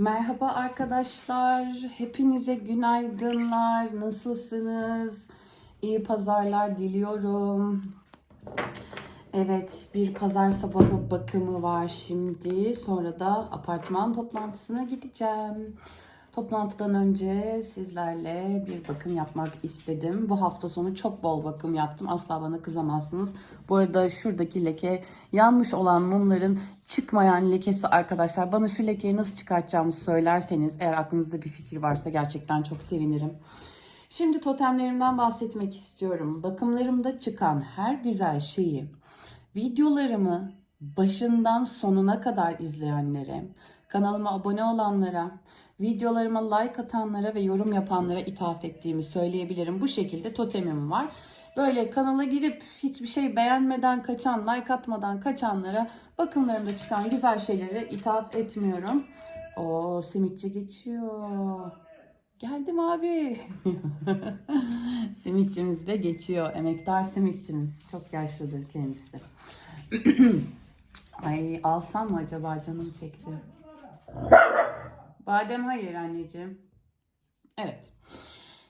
Merhaba arkadaşlar. Hepinize günaydınlar. Nasılsınız? İyi pazarlar diliyorum. Evet, bir pazar sabahı bakımı var şimdi. Sonra da apartman toplantısına gideceğim. Toplantıdan önce sizlerle bir bakım yapmak istedim. Bu hafta sonu çok bol bakım yaptım. Asla bana kızamazsınız. Bu arada şuradaki leke yanmış olan mumların çıkmayan lekesi arkadaşlar. Bana şu lekeyi nasıl çıkartacağımı söylerseniz eğer aklınızda bir fikir varsa gerçekten çok sevinirim. Şimdi totemlerimden bahsetmek istiyorum. Bakımlarımda çıkan her güzel şeyi videolarımı başından sonuna kadar izleyenlere, kanalıma abone olanlara, videolarıma like atanlara ve yorum yapanlara ithaf ettiğimi söyleyebilirim. Bu şekilde totemim var. Böyle kanala girip hiçbir şey beğenmeden kaçan, like atmadan kaçanlara bakımlarımda çıkan güzel şeyleri ithaf etmiyorum. O simitçi geçiyor. Geldim abi. Simitçimiz de geçiyor. Emektar simitçimiz. Çok yaşlıdır kendisi. Ay alsam mı acaba canım çekti. Badem hayır anneciğim. Evet.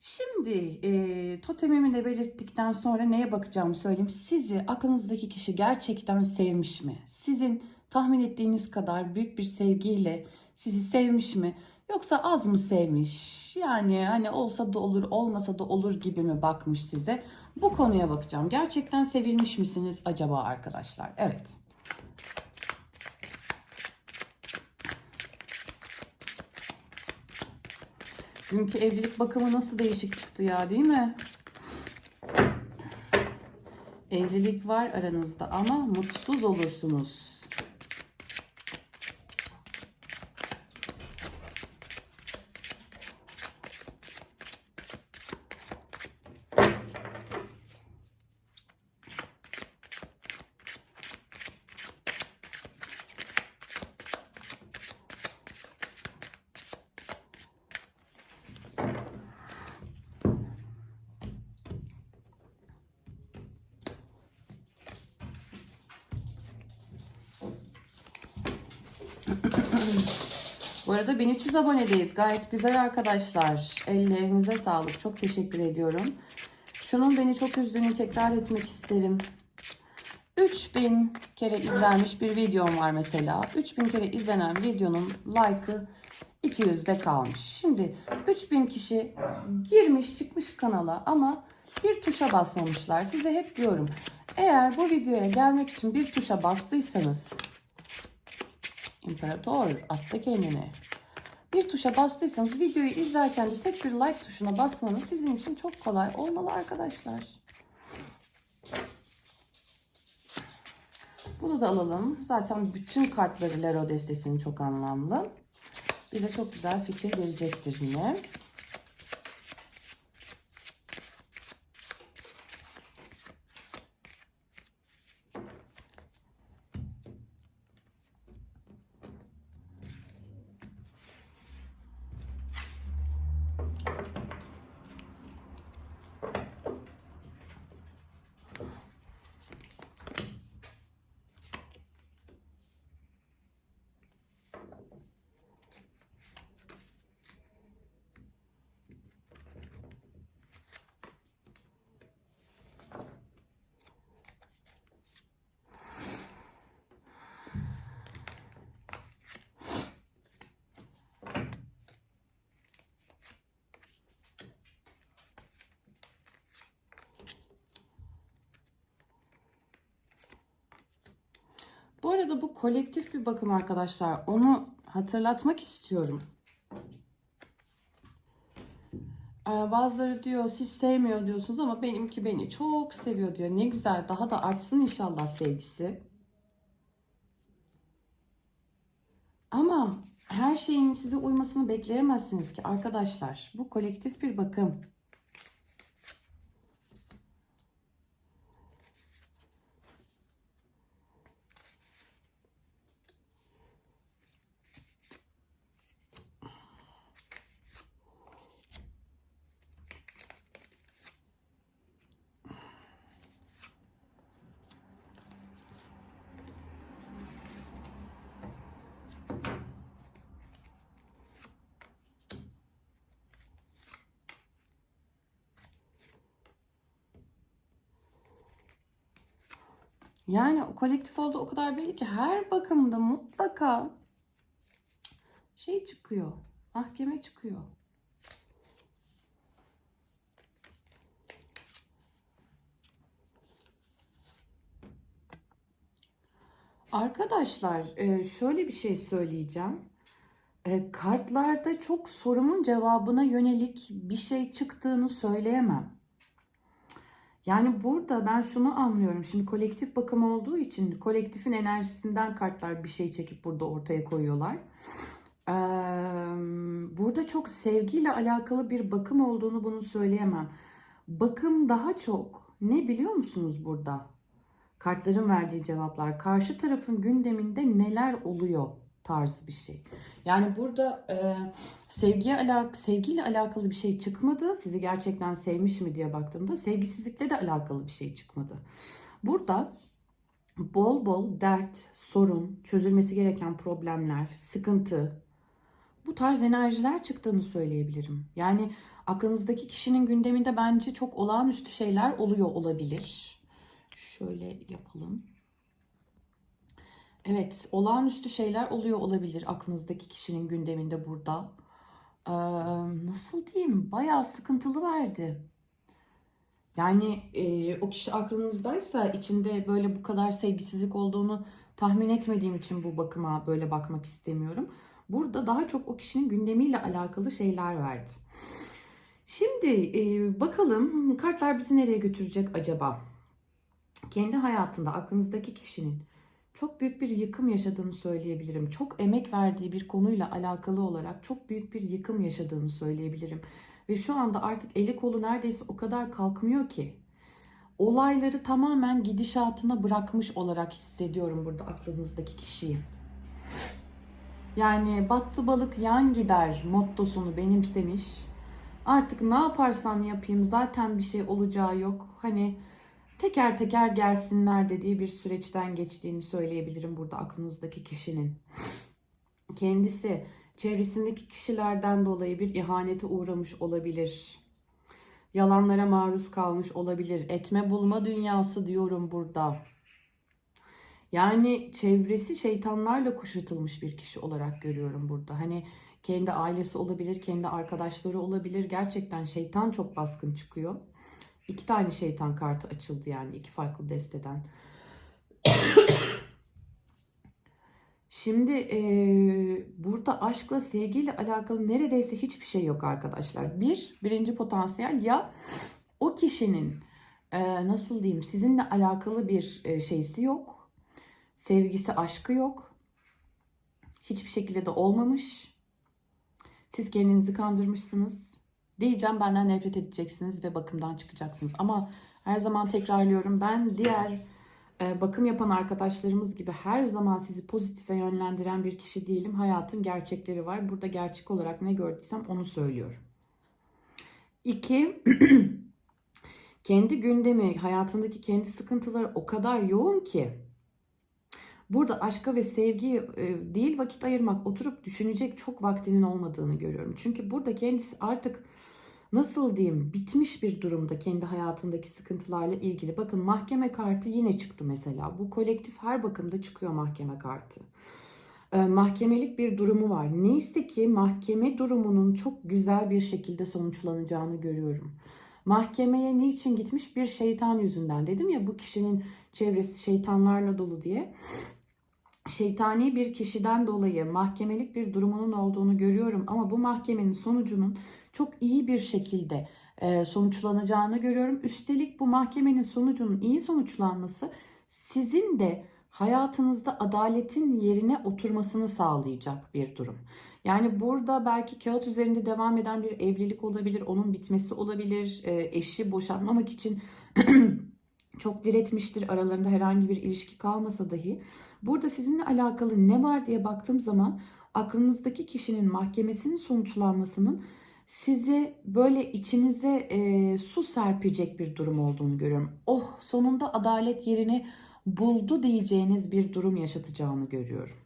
Şimdi e, totemimi de belirttikten sonra neye bakacağımı söyleyeyim. Sizi aklınızdaki kişi gerçekten sevmiş mi? Sizin tahmin ettiğiniz kadar büyük bir sevgiyle sizi sevmiş mi? Yoksa az mı sevmiş? Yani hani olsa da olur, olmasa da olur gibi mi bakmış size? Bu konuya bakacağım. Gerçekten sevilmiş misiniz acaba arkadaşlar? Evet. Dünkü evlilik bakımı nasıl değişik çıktı ya değil mi? Evlilik var aranızda ama mutsuz olursunuz. Arada 1300 abonedeyiz. Gayet güzel arkadaşlar. Ellerinize sağlık. Çok teşekkür ediyorum. Şunun beni çok üzdüğünü tekrar etmek isterim. 3000 kere izlenmiş bir videom var mesela. 3000 kere izlenen videonun like'ı 200'de kalmış. Şimdi 3000 kişi girmiş çıkmış kanala ama bir tuşa basmamışlar. Size hep diyorum. Eğer bu videoya gelmek için bir tuşa bastıysanız İmparator attı kendini. Bir tuşa bastıysanız videoyu izlerken de tek bir like tuşuna basmanız sizin için çok kolay olmalı arkadaşlar. Bunu da alalım. Zaten bütün kartları Lero destesinin çok anlamlı. Bize çok güzel fikir verecektir yine. Arada bu kolektif bir bakım arkadaşlar. Onu hatırlatmak istiyorum. Ee, Bazıları diyor siz sevmiyor diyorsunuz ama benimki beni çok seviyor diyor. Ne güzel daha da artsın inşallah sevgisi. Ama her şeyin size uymasını bekleyemezsiniz ki arkadaşlar. Bu kolektif bir bakım. Yani o kolektif olduğu o kadar belli ki her bakımda mutlaka şey çıkıyor. Mahkeme çıkıyor. Arkadaşlar e, şöyle bir şey söyleyeceğim. E, Kartlarda çok sorumun cevabına yönelik bir şey çıktığını söyleyemem. Yani burada ben şunu anlıyorum. Şimdi kolektif bakım olduğu için kolektifin enerjisinden kartlar bir şey çekip burada ortaya koyuyorlar. Ee, burada çok sevgiyle alakalı bir bakım olduğunu bunu söyleyemem. Bakım daha çok ne biliyor musunuz burada? Kartların verdiği cevaplar. Karşı tarafın gündeminde neler oluyor tarzı bir şey. Yani burada e, sevgiye alak sevgiyle alakalı bir şey çıkmadı. Sizi gerçekten sevmiş mi diye baktığımda sevgisizlikle de alakalı bir şey çıkmadı. Burada bol bol dert, sorun, çözülmesi gereken problemler, sıkıntı bu tarz enerjiler çıktığını söyleyebilirim. Yani aklınızdaki kişinin gündeminde bence çok olağanüstü şeyler oluyor olabilir. Şöyle yapalım. Evet, olağanüstü şeyler oluyor olabilir aklınızdaki kişinin gündeminde burada. Ee, nasıl diyeyim? Bayağı sıkıntılı verdi. Yani e, o kişi aklınızdaysa içinde böyle bu kadar sevgisizlik olduğunu tahmin etmediğim için bu bakıma böyle bakmak istemiyorum. Burada daha çok o kişinin gündemiyle alakalı şeyler verdi. Şimdi e, bakalım kartlar bizi nereye götürecek acaba? Kendi hayatında aklınızdaki kişinin çok büyük bir yıkım yaşadığını söyleyebilirim. Çok emek verdiği bir konuyla alakalı olarak çok büyük bir yıkım yaşadığını söyleyebilirim. Ve şu anda artık eli kolu neredeyse o kadar kalkmıyor ki. Olayları tamamen gidişatına bırakmış olarak hissediyorum burada aklınızdaki kişiyi. Yani battı balık yan gider mottosunu benimsemiş. Artık ne yaparsam yapayım zaten bir şey olacağı yok. Hani teker teker gelsinler dediği bir süreçten geçtiğini söyleyebilirim burada aklınızdaki kişinin. Kendisi çevresindeki kişilerden dolayı bir ihanete uğramış olabilir. Yalanlara maruz kalmış olabilir. Etme bulma dünyası diyorum burada. Yani çevresi şeytanlarla kuşatılmış bir kişi olarak görüyorum burada. Hani kendi ailesi olabilir, kendi arkadaşları olabilir. Gerçekten şeytan çok baskın çıkıyor. İki tane şeytan kartı açıldı yani iki farklı desteden. Şimdi e, burada aşkla sevgiyle alakalı neredeyse hiçbir şey yok arkadaşlar. Bir, birinci potansiyel ya o kişinin e, nasıl diyeyim sizinle alakalı bir e, şeysi yok. Sevgisi, aşkı yok. Hiçbir şekilde de olmamış. Siz kendinizi kandırmışsınız. Diyeceğim benden nefret edeceksiniz ve bakımdan çıkacaksınız. Ama her zaman tekrarlıyorum ben diğer e, bakım yapan arkadaşlarımız gibi her zaman sizi pozitife yönlendiren bir kişi değilim. Hayatın gerçekleri var. Burada gerçek olarak ne gördüysem onu söylüyorum. İki, kendi gündemi, hayatındaki kendi sıkıntıları o kadar yoğun ki burada aşka ve sevgiye değil vakit ayırmak, oturup düşünecek çok vaktinin olmadığını görüyorum. Çünkü burada kendisi artık nasıl diyeyim bitmiş bir durumda kendi hayatındaki sıkıntılarla ilgili. Bakın mahkeme kartı yine çıktı mesela. Bu kolektif her bakımda çıkıyor mahkeme kartı. Ee, mahkemelik bir durumu var. Neyse ki mahkeme durumunun çok güzel bir şekilde sonuçlanacağını görüyorum. Mahkemeye niçin gitmiş? Bir şeytan yüzünden. Dedim ya bu kişinin çevresi şeytanlarla dolu diye şeytani bir kişiden dolayı mahkemelik bir durumunun olduğunu görüyorum ama bu mahkemenin sonucunun çok iyi bir şekilde e, sonuçlanacağını görüyorum. Üstelik bu mahkemenin sonucunun iyi sonuçlanması sizin de hayatınızda adaletin yerine oturmasını sağlayacak bir durum. Yani burada belki kağıt üzerinde devam eden bir evlilik olabilir, onun bitmesi olabilir, e, eşi boşanmamak için çok diretmiştir aralarında herhangi bir ilişki kalmasa dahi. Burada sizinle alakalı ne var diye baktığım zaman aklınızdaki kişinin mahkemesinin sonuçlanmasının size böyle içinize e, su serpecek bir durum olduğunu görüyorum. Oh sonunda adalet yerini buldu diyeceğiniz bir durum yaşatacağını görüyorum.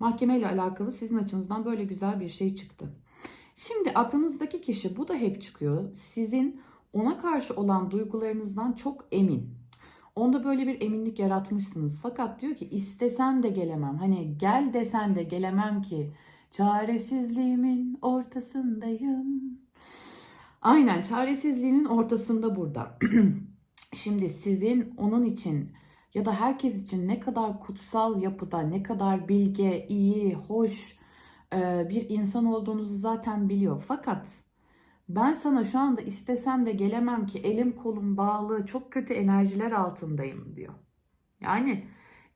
Mahkeme ile alakalı sizin açınızdan böyle güzel bir şey çıktı. Şimdi aklınızdaki kişi bu da hep çıkıyor. Sizin ona karşı olan duygularınızdan çok emin. Onda böyle bir eminlik yaratmışsınız. Fakat diyor ki istesen de gelemem. Hani gel desen de gelemem ki. Çaresizliğimin ortasındayım. Aynen çaresizliğinin ortasında burada. Şimdi sizin onun için ya da herkes için ne kadar kutsal yapıda, ne kadar bilge, iyi, hoş bir insan olduğunuzu zaten biliyor. Fakat ben sana şu anda istesem de gelemem ki elim kolum bağlı, çok kötü enerjiler altındayım diyor. Yani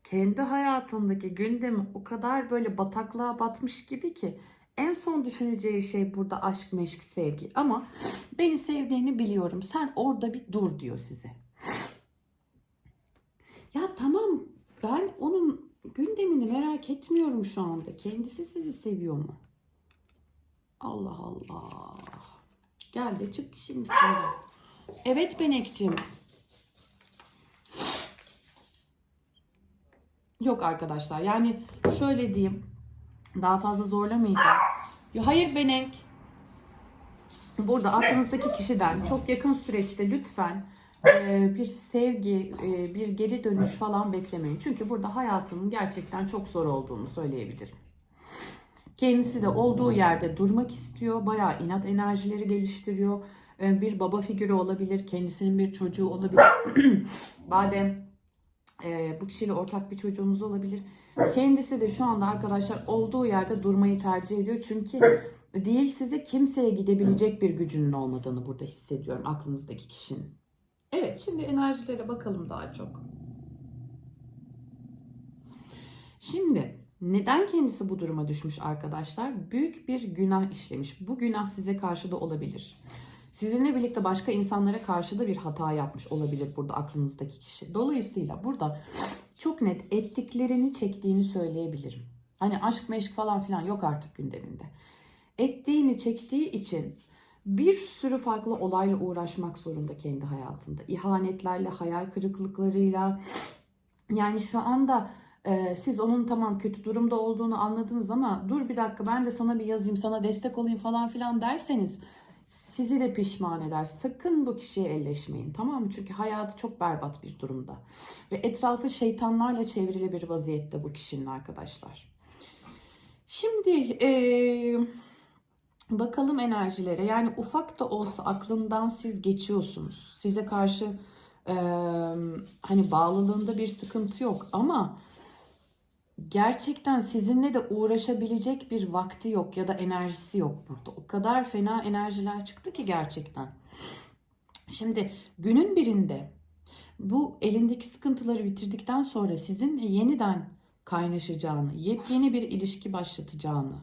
kendi hayatındaki gündemi o kadar böyle bataklığa batmış gibi ki en son düşüneceği şey burada aşk, meşk, sevgi. Ama beni sevdiğini biliyorum. Sen orada bir dur diyor size. Ya tamam ben onun gündemini merak etmiyorum şu anda. Kendisi sizi seviyor mu? Allah Allah. Gel de çık şimdi içinden. Evet Benekciğim. Yok arkadaşlar yani şöyle diyeyim. Daha fazla zorlamayacağım. Ya hayır Benek. Burada aklınızdaki kişiden çok yakın süreçte lütfen e, bir sevgi, e, bir geri dönüş falan beklemeyin. Çünkü burada hayatının gerçekten çok zor olduğunu söyleyebilirim. Kendisi de olduğu yerde durmak istiyor. Bayağı inat enerjileri geliştiriyor. E, Bir baba figürü olabilir. Kendisinin bir çocuğu olabilir. Badem e, bu kişiyle ortak bir çocuğunuz olabilir. Kendisi de şu anda arkadaşlar olduğu yerde durmayı tercih ediyor. Çünkü değil size kimseye gidebilecek bir gücünün olmadığını burada hissediyorum aklınızdaki kişinin. Evet şimdi enerjilere bakalım daha çok. Şimdi neden kendisi bu duruma düşmüş arkadaşlar? Büyük bir günah işlemiş. Bu günah size karşı da olabilir. Sizinle birlikte başka insanlara karşı da bir hata yapmış olabilir burada aklınızdaki kişi. Dolayısıyla burada çok net ettiklerini çektiğini söyleyebilirim. Hani aşk meşk falan filan yok artık gündeminde. Ettiğini çektiği için bir sürü farklı olayla uğraşmak zorunda kendi hayatında. İhanetlerle, hayal kırıklıklarıyla. Yani şu anda e, siz onun tamam kötü durumda olduğunu anladınız ama dur bir dakika ben de sana bir yazayım, sana destek olayım falan filan derseniz sizi de pişman eder. Sakın bu kişiye elleşmeyin tamam mı? Çünkü hayatı çok berbat bir durumda. Ve etrafı şeytanlarla çevrili bir vaziyette bu kişinin arkadaşlar. Şimdi eee Bakalım enerjilere. Yani ufak da olsa aklından siz geçiyorsunuz. Size karşı e, hani bağlılığında bir sıkıntı yok ama gerçekten sizinle de uğraşabilecek bir vakti yok ya da enerjisi yok burada. O kadar fena enerjiler çıktı ki gerçekten. Şimdi günün birinde bu elindeki sıkıntıları bitirdikten sonra sizinle yeniden kaynaşacağını, yepyeni bir ilişki başlatacağını,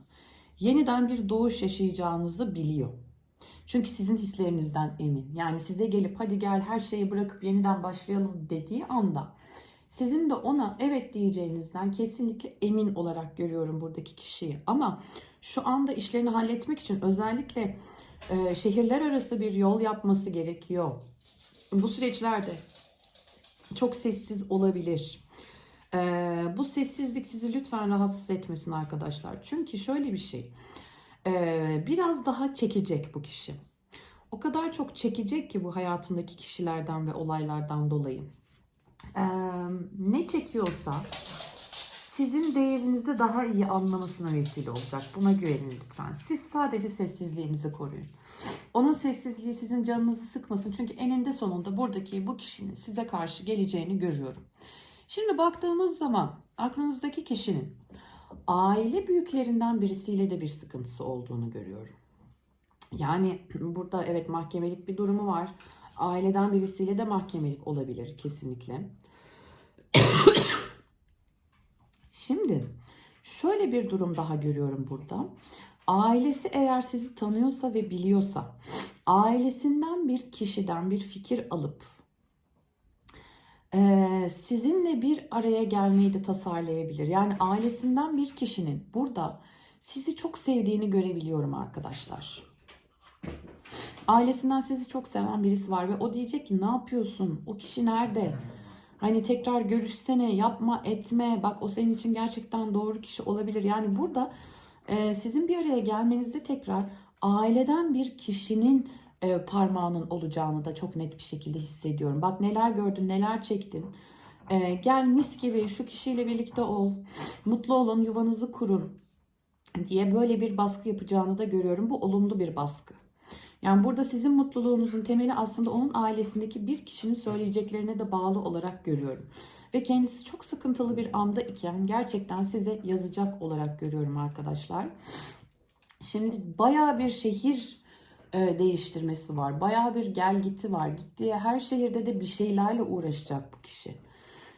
yeniden bir doğuş yaşayacağınızı biliyor. Çünkü sizin hislerinizden emin. Yani size gelip hadi gel her şeyi bırakıp yeniden başlayalım dediği anda sizin de ona evet diyeceğinizden kesinlikle emin olarak görüyorum buradaki kişiyi. Ama şu anda işlerini halletmek için özellikle e, şehirler arası bir yol yapması gerekiyor. Bu süreçlerde çok sessiz olabilir. Ee, bu sessizlik sizi lütfen rahatsız etmesin arkadaşlar. Çünkü şöyle bir şey. Ee, biraz daha çekecek bu kişi. O kadar çok çekecek ki bu hayatındaki kişilerden ve olaylardan dolayı. Ne çekiyorsa sizin değerinizi daha iyi anlamasına vesile olacak. Buna güvenin lütfen. Siz sadece sessizliğinizi koruyun. Onun sessizliği sizin canınızı sıkmasın. Çünkü eninde sonunda buradaki bu kişinin size karşı geleceğini görüyorum. Şimdi baktığımız zaman aklınızdaki kişinin aile büyüklerinden birisiyle de bir sıkıntısı olduğunu görüyorum. Yani burada evet mahkemelik bir durumu var. Aileden birisiyle de mahkemelik olabilir kesinlikle. Şimdi şöyle bir durum daha görüyorum burada. Ailesi eğer sizi tanıyorsa ve biliyorsa ailesinden bir kişiden bir fikir alıp sizinle bir araya gelmeyi de tasarlayabilir. Yani ailesinden bir kişinin burada sizi çok sevdiğini görebiliyorum arkadaşlar. Ailesinden sizi çok seven birisi var ve o diyecek ki ne yapıyorsun? O kişi nerede? Hani tekrar görüşsene, yapma, etme. Bak o senin için gerçekten doğru kişi olabilir. Yani burada e, sizin bir araya gelmenizde tekrar aileden bir kişinin e, parmağının olacağını da çok net bir şekilde hissediyorum. Bak neler gördün, neler çektin. E, gel mis gibi şu kişiyle birlikte ol. Mutlu olun, yuvanızı kurun diye böyle bir baskı yapacağını da görüyorum. Bu olumlu bir baskı. Yani burada sizin mutluluğunuzun temeli aslında onun ailesindeki bir kişinin söyleyeceklerine de bağlı olarak görüyorum. Ve kendisi çok sıkıntılı bir anda iken gerçekten size yazacak olarak görüyorum arkadaşlar. Şimdi bayağı bir şehir e, değiştirmesi var. Bayağı bir gel gitti var. Gittiği her şehirde de bir şeylerle uğraşacak bu kişi.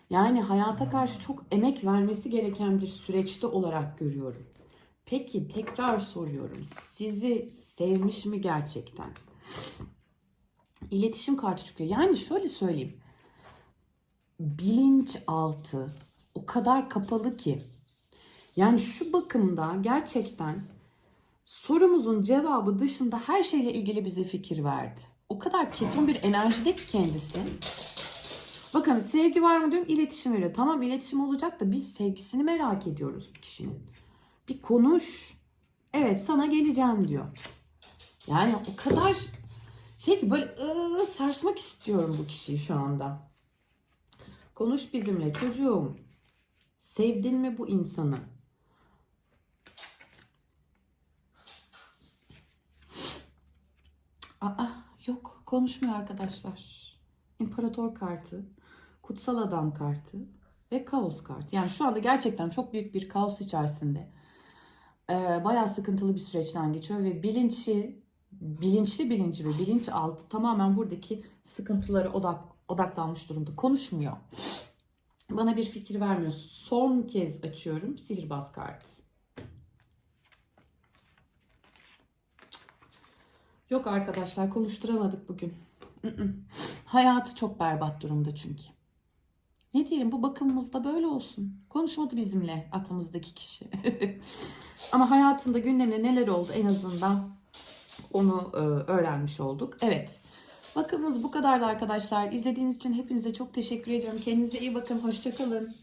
Yani hayata karşı çok emek vermesi gereken bir süreçte olarak görüyorum. Peki tekrar soruyorum. Sizi sevmiş mi gerçekten? İletişim kartı çıkıyor. Yani şöyle söyleyeyim. Bilinçaltı o kadar kapalı ki. Yani şu bakımda gerçekten sorumuzun cevabı dışında her şeyle ilgili bize fikir verdi. O kadar ketum bir enerjide ki kendisi. Bakın sevgi var mı diyorum iletişim veriyor. Tamam iletişim olacak da biz sevgisini merak ediyoruz bu kişinin. Bir konuş. Evet sana geleceğim diyor. Yani o kadar şey ki böyle ıı, sarsmak istiyorum bu kişiyi şu anda. Konuş bizimle çocuğum. Sevdin mi bu insanı? Aa yok konuşmuyor arkadaşlar. İmparator kartı, kutsal adam kartı ve kaos kartı. Yani şu anda gerçekten çok büyük bir kaos içerisinde. Ee, bayağı sıkıntılı bir süreçten geçiyor ve bilinci, bilinçli bilinci ve bilinçaltı tamamen buradaki sıkıntılara odak, odaklanmış durumda. Konuşmuyor. Bana bir fikir vermiyor. Son kez açıyorum. Sihirbaz kartı. Yok arkadaşlar konuşturamadık bugün. Hayatı çok berbat durumda çünkü. Ne diyelim bu bakımımızda böyle olsun. Konuşmadı bizimle aklımızdaki kişi. Ama hayatında gündemde neler oldu en azından onu e, öğrenmiş olduk. Evet. Bakımımız bu kadardı arkadaşlar. İzlediğiniz için hepinize çok teşekkür ediyorum. Kendinize iyi bakın. Hoşçakalın.